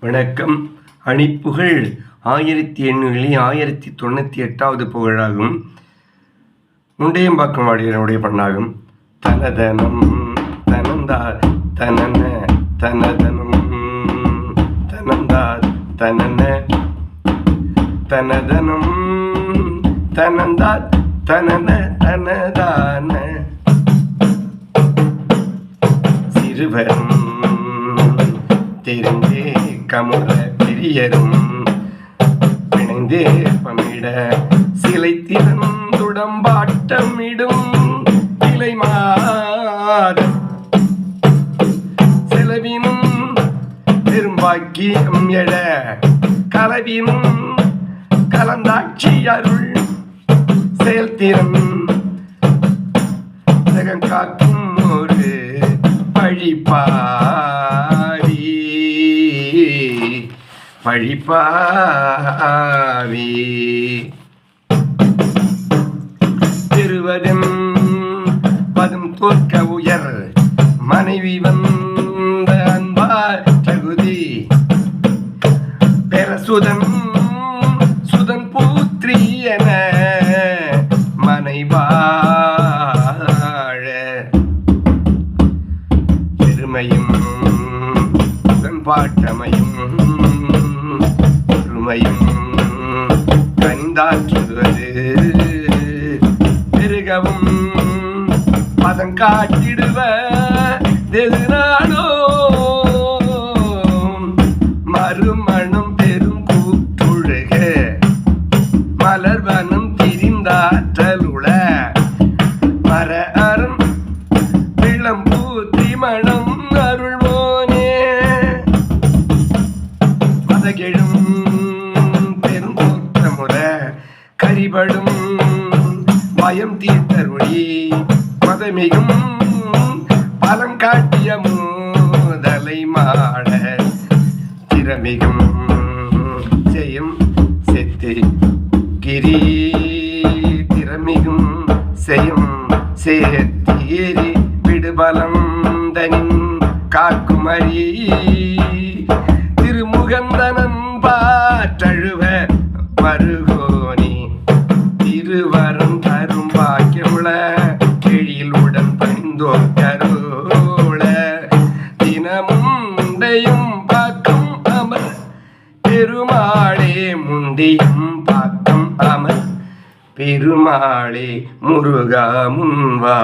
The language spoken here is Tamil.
வணக்கம். அணிப்புகழ் ஆயிரத்தி எண்ணூறில் ஆயிரத்தி தொண்ணூற்றி எட்டாவது புகழாகும். முண்டையம்பாக்கம் வாடியனுடைய பண்ணாகும். தனதனம் தனந்தா தனன தனதனம் தனந்தா தனன தனதனம் தனந்தா தனன தனதான. சிறுவரும் தெரிந்தே கமுற பிரியரும் பிணைந்தே பமிட சிலை திறந்துடம்பாட்டமிடும் இலை மாத செலவினும் பெரும்பாக்கியம் எழ கலவினும் கலந்தாட்சி அருள் செயல்திறன் காக்கும் ஒரு பழிப்பா பழிப்பாவி திருவதும் பதும் தோற்க உயர் மனைவி வந்த அன்பா தகுதி. பெறசுதன் சுதன் பூத்ரி என மனைவாழ. பெருமையும் உடன்பாட்டமையும் பெருமையும் கந்தாற்றுவது பெருகவும் பதம் காட்டிடுவ. எதிரானோ மறுமணம் பெரும் கூற்றுழுக. மலர்வனம் திரிந்தாற்றலுள மர அறம் இளம்பூத்தி மணம் கரிபடும் பயம் தீர்த்தருளி மதமிகும் பலங்காட்டிய மூதலை மாட திறமிகும் செய்யும் செத்து கிரி திறமிகும் செய்யும் சேத்தியேறி விடுபலம் தனின் காக்குமரி திருமுகந்தனன் பாற்றழுவ மருக கெழிலுடன் பணிந்தோர் கருள தினமும் முண்டையும் பாக்கம் அமர். பெருமாளே முண்டியும் பாக்கம் அமர். பெருமாளே முருகா முன்வா